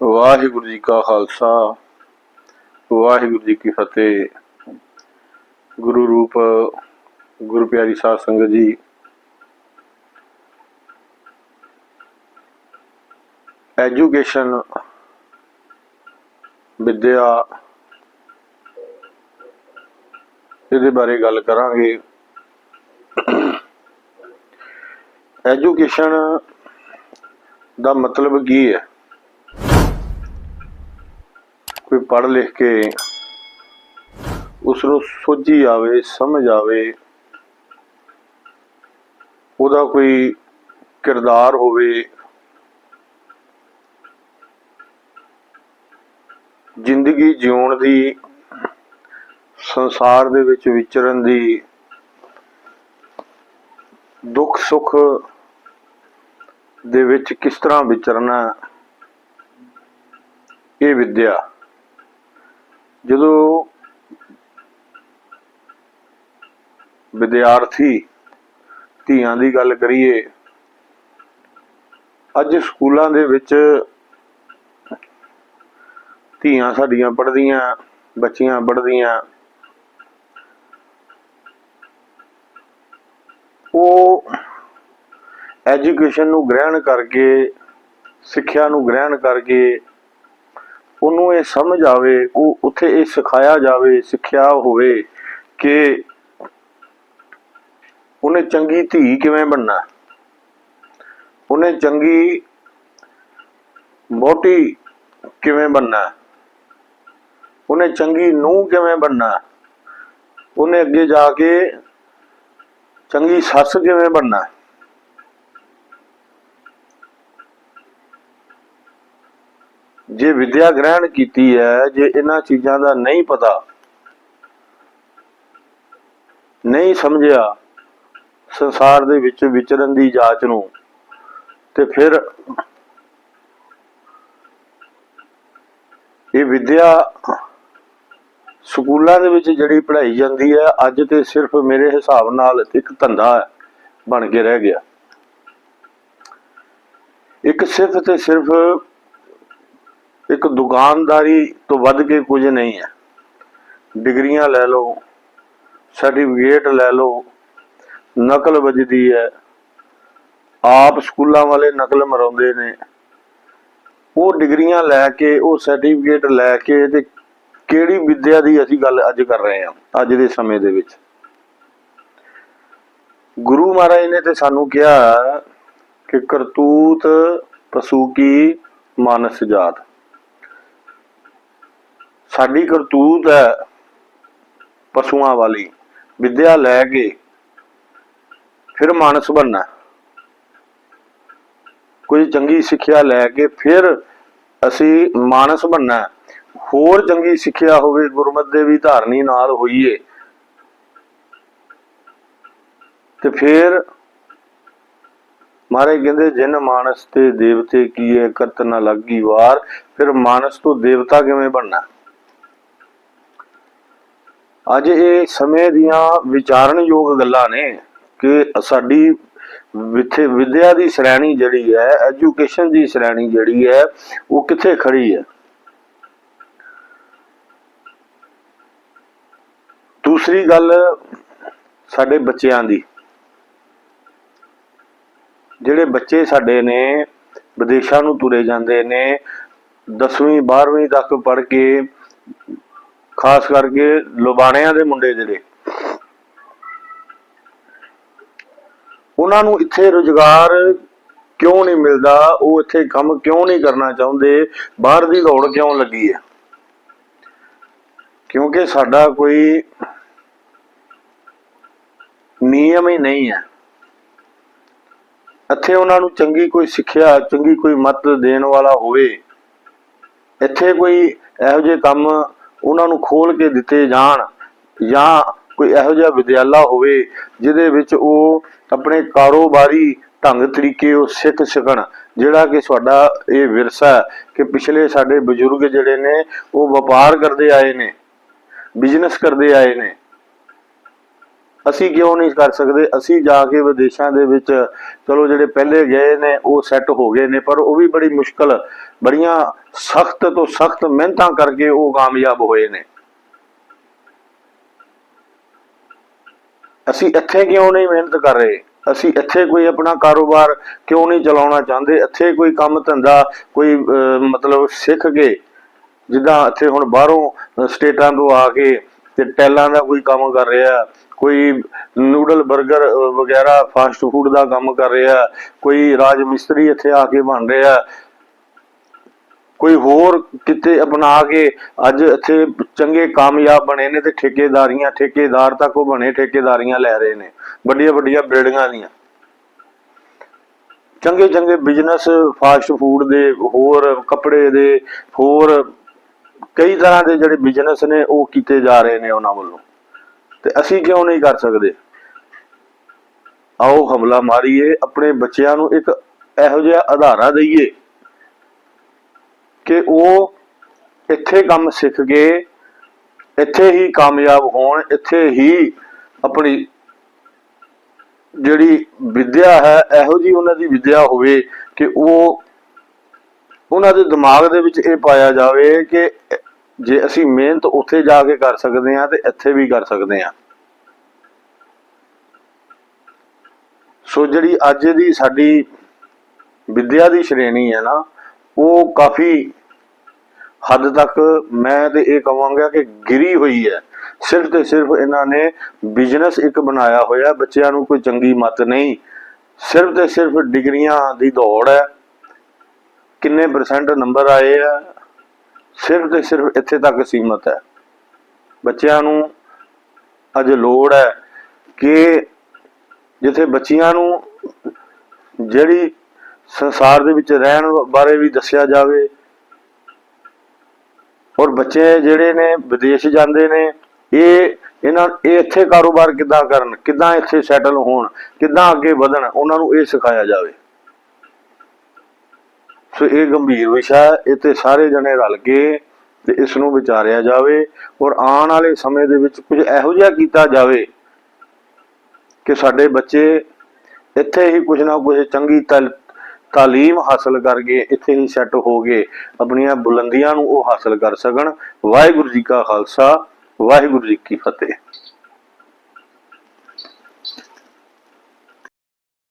ਵਾਹਿਗੁਰੂ ਜੀ ਕਾ ਖਾਲਸਾ, ਵਾਹਿਗੁਰੂ ਜੀ ਕੀ ਫਤਿਹ। ਗੁਰੂ ਰੂਪ, ਗੁਰੂ ਪਿਆਰੀ ਸਾਧ ਸੰਗਤ ਜੀ। ਐਜੂਕੇਸ਼ਨ ਵਿਦਿਆ, ਇਹਦੇ ਬਾਰੇ ਗੱਲ ਕਰਾਂਗੇ। ਐਜੂਕੇਸ਼ਨ ਦਾ ਮਤਲਬ ਕੀ ਹੈ ਕੋਈ ਪੜ੍ਹ ਲਿਖ ਕੇ ਉਸ ਨੂੰ ਸੋਝੀ ਆਵੇ, ਸਮਝ ਆਵੇ, ਉਹਦਾ ਕੋਈ ਕਿਰਦਾਰ ਹੋਵੇ, ਜ਼ਿੰਦਗੀ ਜਿਉਣ ਦੀ, ਸੰਸਾਰ ਦੇ ਵਿੱਚ ਵਿਚਰਨ ਦੀ ਦੁੱਖ ਸੁੱਖ ਦੇ ਵਿੱਚ ਕਿਸ ਤਰ੍ਹਾਂ ਵਿਚਰਨਾ, ਇਹ ਵਿੱਦਿਆ। ਜਦੋਂ ਵਿਦਿਆਰਥੀ ਧੀਆਂ ਦੀ ਗੱਲ ਕਰੀਏ, ਅੱਜ ਸਕੂਲਾਂ ਦੇ ਵਿੱਚ ਧੀਆਂ ਸਾਡੀਆਂ ਪੜ੍ਹਦੀਆਂ, ਬੱਚੀਆਂ ਪੜ੍ਹਦੀਆਂ। ਉਹ ਐਜੂਕੇਸ਼ਨ ਨੂੰ ਗ੍ਰਹਿਣ ਕਰਕੇ, ਸਿੱਖਿਆ ਨੂੰ ਗ੍ਰਹਿਣ ਕਰਕੇ ਉਹਨੂੰ ਇਹ ਸਮਝ ਆਵੇ, ਉਹ ਉੱਥੇ ਇਹ ਸਿਖਾਇਆ ਜਾਵੇ, ਸਿੱਖਿਆ ਹੋਵੇ ਕਿ ਉਹਨੇ ਚੰਗੀ ਧੀ ਕਿਵੇਂ ਬਣਨਾ ਉਹਨੇ ਚੰਗੀ ਮੋਟੀ ਕਿਵੇਂ ਬਣਨਾ ਉਹਨੇ ਚੰਗੀ ਨੂੰਹ ਕਿਵੇਂ ਬਣਨਾ ਉਹਨੇ ਅੱਗੇ ਜਾ ਕੇ ਚੰਗੀ ਸੱਸ ਕਿਵੇਂ ਬਣਨਾ ਜੇ ਵਿਦਿਆ ਗ੍ਰਹਿਣ ਕੀਤੀ ਹੈ, ਜੇ ਇਹਨਾਂ ਚੀਜ਼ਾਂ ਦਾ ਨਹੀਂ ਪਤਾ, ਨਹੀਂ ਸਮਝਿਆ ਸੰਸਾਰ ਦੇ ਵਿੱਚ ਵਿਚਰਨ ਦੀ ਜਾਂਚ ਨੂੰ, ਤੇ ਫਿਰ ਇਹ ਵਿਦਿਆ ਸਕੂਲਾਂ ਦੇ ਵਿੱਚ ਜਿਹੜੀ ਪੜ੍ਹਾਈ ਜਾਂਦੀ ਹੈ, ਅੱਜ ਤੇ ਸਿਰਫ ਮੇਰੇ ਹਿਸਾਬ ਨਾਲ ਇੱਕ ਧੰਦਾ ਬਣ ਕੇ ਰਹਿ ਗਿਆ। ਇੱਕ ਸਿਰਫ ਤੇ ਸਿਰਫ ਇੱਕ ਦੁਕਾਨਦਾਰੀ ਤੋਂ ਵੱਧ ਕੇ ਕੁਝ ਨਹੀਂ ਹੈ। ਡਿਗਰੀਆਂ ਲੈ ਲਓ, ਸਰਟੀਫਿਕੇਟ ਲੈ ਲਓ, ਨਕਲ ਵੱਜਦੀ ਹੈ। ਆਪ ਸਕੂਲਾਂ ਵਾਲੇ ਨਕਲ ਮਰਾਉਂਦੇ ਨੇ। ਉਹ ਡਿਗਰੀਆਂ ਲੈ ਕੇ, ਉਹ ਸਰਟੀਫਿਕੇਟ ਲੈ ਕੇ ਤੇ ਕਿਹੜੀ ਵਿਦਿਆ ਦੀ ਅਸੀਂ ਗੱਲ ਅੱਜ ਕਰ ਰਹੇ ਹਾਂ, ਅੱਜ ਦੇ ਸਮੇਂ ਦੇ ਵਿੱਚ। ਗੁਰੂ ਮਹਾਰਾਜ ਨੇ ਤੇ ਸਾਨੂੰ ਕਿਹਾ ਕਿ ਕਰਤੂਤ ਪਸ਼ੂ ਕੀ ਮਾਨਸ ਜਾਤ। ਸਾਡੀ ਕਰਤੂਤ ਹੈ ਪਸ਼ੂਆਂ ਵਾਲੀ। ਵਿਦਿਆ ਲੈ ਕੇ ਫਿਰ ਮਾਨਸ ਬਣਨਾ ਕੋਈ ਚੰਗੀ ਸਿੱਖਿਆ ਲੈ ਕੇ ਫਿਰ ਅਸੀਂ ਮਾਨਸ ਬਣਨਾ ਹੋਰ ਚੰਗੀ ਸਿੱਖਿਆ ਹੋਵੇ, ਗੁਰਮਤ ਦੇ ਵੀ ਧਾਰਨੀ ਨਾਲ ਹੋਈਏ, ਤੇ ਫਿਰ ਮਹਾਰਾਜ ਕਹਿੰਦੇ, ਜਿਨ ਮਾਨਸ ਤੇ ਦੇਵਤੇ ਕੀਏ, ਕਰਤ ਨਾ ਲੱਗੀ ਵਾਰ। ਫਿਰ ਮਾਨਸ ਤੋਂ ਦੇਵਤਾ ਕਿਵੇਂ ਬਣਨਾ ਅੱਜ ਇਹ ਸਮੇਂ ਦੀਆਂ ਵਿਚਾਰਨਯੋਗ ਗੱਲਾਂ ਨੇ ਕਿ ਸਾਡੀ ਵਿਥੇ ਵਿਦਿਆ ਦੀ ਸ਼੍ਰੇਣੀ ਜਿਹੜੀ ਹੈ ਐਜੂਕੇਸ਼ਨ ਦੀ ਸ਼੍ਰੇਣੀ ਜਿਹੜੀ ਹੈ, ਉਹ ਕਿੱਥੇ ਖੜੀ ਹੈ? ਦੂਸਰੀ ਗੱਲ ਸਾਡੇ ਬੱਚਿਆਂ ਦੀ। ਜਿਹੜੇ ਬੱਚੇ ਸਾਡੇ ਨੇ, ਵਿਦੇਸ਼ਾਂ ਨੂੰ ਤੁਰੇ ਜਾਂਦੇ ਨੇ 10ਵੀਂ 12ਵੀਂ ਤੱਕ ਪੜ੍ਹ ਕੇ ਖਾਸ ਕਰਕੇ ਲੁਬਾਣਿਆਂ ਦੇ ਮੁੰਡੇ ਜਿਹੜੇ। ਉਹਨਾਂ ਨੂੰ ਇੱਥੇ ਰੁਜ਼ਗਾਰ ਕਿਉਂ ਨਹੀਂ ਮਿਲਦਾ? ਉਹ ਇੱਥੇ ਕੰਮ ਕਿਉਂ ਨਹੀਂ ਕਰਨਾ ਚਾਹੁੰਦੇ? ਬਾਹਰ ਦੀ ਦੌੜ ਕਿਉਂ ਲੱਗੀ ਹੈ? ਕਿਉਂਕਿ ਸਾਡਾ ਕੋਈ ਨਿਯਮ ਹੀ ਨਹੀਂ ਹੈ। ਇੱਥੇ ਉਹਨਾਂ ਨੂੰ ਚੰਗੀ ਕੋਈ ਸਿੱਖਿਆ, ਚੰਗੀ ਕੋਈ ਮਤ ਦੇਣ ਵਾਲਾ ਹੋਵੇ। ਇੱਥੇ ਕੋਈ ਇਹੋ ਜਿਹੇ ਕੰਮ ਉਹਨਾਂ ਨੂੰ ਖੋਲ ਕੇ ਦਿੱਤੇ ਜਾਣ ਜਾਂ ਕੋਈ ਇਹੋ ਜਿਹਾ ਵਿਦਿਆਲਾ ਹੋਵੇ ਜਿਹਦੇ ਵਿੱਚ ਉਹ ਆਪਣੇ ਕਾਰੋਬਾਰੀ ਢੰਗ ਤਰੀਕੇ ਉਹ ਸਿੱਖ ਸਕਣ, ਜਿਹੜਾ ਕਿ ਸਾਡਾ ਇਹ ਵਿਰਸਾ ਕਿ ਪਿਛਲੇ ਸਾਡੇ ਬਜ਼ੁਰਗ ਜਿਹੜੇ ਨੇ ਉਹ ਵਪਾਰ ਕਰਦੇ ਆਏ ਨੇ ਬਿਜ਼ਨਸ ਕਰਦੇ ਆਏ ਨੇ। ਅਸੀਂ ਕਿਉਂ ਨਹੀਂ ਕਰ ਸਕਦੇ? ਅਸੀਂ ਜਾ ਕੇ ਵਿਦੇਸ਼ਾਂ ਦੇ ਵਿੱਚ ਚਲੋ ਜਿਹੜੇ ਪਹਿਲੇ ਗਏ ਨੇ ਉਹ ਸੈੱਟ ਹੋ ਗਏ ਨੇ ਪਰ ਉਹ ਵੀ ਬੜੀ ਮੁਸ਼ਕਲ ਬੜੀਆਂ ਸਖਤ ਤੋਂ ਸਖਤ ਮਿਹਨਤਾਂ ਕਰਕੇ ਉਹ ਕਾਮਯਾਬ ਹੋਏ ਨੇ। ਅਸੀਂ ਇੱਥੇ ਕਿਉਂ ਨਹੀਂ ਮਿਹਨਤ ਕਰ ਰਹੇ? ਅਸੀਂ ਇੱਥੇ ਕੋਈ ਆਪਣਾ ਕਾਰੋਬਾਰ ਕਿਉਂ ਨਹੀਂ ਚਲਾਉਣਾ ਚਾਹੁੰਦੇ? ਇੱਥੇ ਕੋਈ ਕੰਮ ਧੰਦਾ ਕੋਈ ਅਹ, ਮਤਲਬ ਸਿੱਖ ਕੇ ਜਿੱਦਾਂ ਇੱਥੇ ਹੁਣ ਬਾਹਰੋਂ ਸਟੇਟਾਂ ਤੋਂ ਆ ਕੇ ਤੇ ਟੈਲਾਂ ਦਾ ਕੋਈ ਕੰਮ ਕਰ ਰਿਹਾ ਕੋਈ ਨੂਡਲ 버ਗਰ ਵਗੈਰਾ ਫਾਸਟ ਫੂਡ ਦਾ ਕੰਮ ਕਰ ਰਿਹਾ, ਕੋਈ ਰਾਜ ਮਿਸਤਰੀ ਇੱਥੇ ਆ ਕੇ ਬਣ ਰਿਹਾ, ਕੋਈ ਹੋਰ ਕਿਤੇ ਅਪਣਾ ਕੇ ਅੱਜ ਇੱਥੇ ਚੰਗੇ ਕਾਮਯਾਬ ਬਣੇ ਨੇ ਤੇ ਠੇਕੇਦਾਰੀਆਂ, ਠੇਕੇਦਾਰ ਤੱਕ ਉਹ ਬਣੇ, ਠੇਕੇਦਾਰੀਆਂ ਲੈ ਰਹੇ ਨੇ, ਵੱਡੀਆਂ ਵੱਡੀਆਂ ਬਿਲਡਿੰਗਾਂ ਦੀਆਂ। ਚੰਗੇ ਚੰਗੇ ਬਿਜ਼ਨਸ ਫਾਸਟ ਫੂਡ ਦੇ, ਹੋਰ ਕੱਪੜੇ ਦੇ, ਹੋਰ ਕਈ ਤਰ੍ਹਾਂ ਦੇ ਜਿਹੜੇ ਬਿਜ਼ਨਸ ਨੇ ਉਹ ਕੀਤੇ ਜਾ ਰਹੇ ਨੇ ਉਹਨਾਂ ਵੱਲੋਂ। ਤੇ ਅਸੀਂ ਕਿਉਂ ਨਹੀਂ ਕਰ ਸਕਦੇ? ਆਓ ਹਮਲਾ ਮਾਰੀਏ, ਆਪਣੇ ਬੱਚਿਆਂ ਨੂੰ ਇੱਕ ਇਹੋ ਜਿਹਾ ਆਧਾਰਾ ਦਈਏ ਕਿ ਉਹ ਇੱਥੇ ਕੰਮ ਸਿੱਖ ਗਏ, ਇੱਥੇ ਹੀ ਕਾਮਯਾਬ ਹੋਣ, ਇੱਥੇ ਹੀ ਆਪਣੀ ਜਿਹੜੀ ਵਿਦਿਆ ਹੈ, ਇਹੋ ਜੀ ਉਹਨਾਂ ਦੀ ਵਿਦਿਆ ਹੋਵੇ ਕਿ ਉਹ ਉਹਨਾਂ ਦੇ ਦਿਮਾਗ ਦੇ ਵਿੱਚ ਇਹ ਪਾਇਆ ਜਾਵੇ ਕਿ ਜੇ ਅਸੀਂ ਮਿਹਨਤ ਉੱਥੇ ਜਾ ਕੇ ਕਰ ਸਕਦੇ ਹਾਂ ਤੇ ਇੱਥੇ ਵੀ ਕਰ ਸਕਦੇ ਹਾਂ। ਸੋ ਜਿਹੜੀ ਅੱਜ ਦੀ ਸਾਡੀ ਵਿਦਿਆ ਦੀ ਸ਼੍ਰੇਣੀ ਹੈ ਨਾ, ਉਹ ਕਾਫੀ ਹੱਦ ਤੱਕ ਮੈਂ ਤੇ ਇਹ ਕਹਾਂਗਾ ਕਿ ਗਿਰੀ ਹੋਈ ਹੈ। ਸਿਰਫ ਤੇ ਸਿਰਫ ਇਹਨਾਂ ਨੇ ਬਿਜ਼ਨਸ ਇੱਕ ਬਣਾਇਆ ਹੋਇਆ, ਬੱਚਿਆਂ ਨੂੰ ਕੋਈ ਚੰਗੀ ਮੱਤ ਨਹੀਂ। ਸਿਰਫ ਤੇ ਸਿਰਫ ਡਿਗਰੀਆਂ ਦੀ ਦੌੜ ਹੈ। ਕਿੰਨੇ ਪਰਸੈਂਟ ਨੰਬਰ ਆਏ ਆ ਸਿਰਫ ਤੇ ਸਿਰਫ ਇੱਥੇ ਤੱਕ ਸੀਮਤ ਹੈ। ਬੱਚਿਆਂ ਨੂੰ ਅੱਜ ਲੋੜ ਹੈ ਕਿ ਜਿੱਥੇ ਬੱਚਿਆਂ ਨੂੰ ਜਿਹੜੀ ਸੰਸਾਰ ਦੇ ਵਿੱਚ ਰਹਿਣ ਬਾਰੇ ਵੀ ਦੱਸਿਆ ਜਾਵੇ ਔਰ ਬੱਚੇ ਜਿਹੜੇ ਨੇ ਵਿਦੇਸ਼ ਜਾਂਦੇ ਨੇ, ਇਹ ਇਹਨਾਂ ਇਹ ਇੱਥੇ ਕਾਰੋਬਾਰ ਕਿੱਦਾਂ ਕਰਨ, ਕਿੱਦਾਂ ਇੱਥੇ ਸੈਟਲ ਹੋਣ, ਕਿੱਦਾਂ ਅੱਗੇ ਵਧਣ, ਉਹਨਾਂ ਨੂੰ ਇਹ ਸਿਖਾਇਆ ਜਾਵੇ। ਸੋ ਇਹ ਗੰਭੀਰ ਵਿਸ਼ਾ ਹੈ। ਇਹ ਤੇ ਸਾਰੇ ਜਣੇ ਰਲ ਕੇ ਤੇ ਇਸ ਨੂੰ ਵਿਚਾਰਿਆ ਜਾਵੇ ਔਰ ਆਉਣ ਵਾਲੇ ਸਮੇਂ ਦੇ ਵਿੱਚ ਕੁਝ ਇਹੋ ਜਿਹਾ ਕੀਤਾ ਜਾਵੇ ਕਿ ਸਾਡੇ ਬੱਚੇ ਇੱਥੇ ਹੀ ਕੁਝ ਨਾ ਕੁਝ ਚੰਗੀ ਤਲ, ਤਾਲੀਮ ਹਾਸਲ ਕਰਕੇ ਇੱਥੇ ਹੀ ਸੈੱਟ ਹੋ ਗਏ ਆਪਣੀਆਂ ਬੁਲੰਦੀਆਂ ਨੂੰ ਉਹ ਹਾਸਲ ਕਰ ਸਕਣ। ਵਾਹਿਗੁਰੂ ਜੀ ਕਾ ਖਾਲਸਾ, ਵਾਹਿਗੁਰੂ ਜੀ ਕੀ ਫਤਿਹ।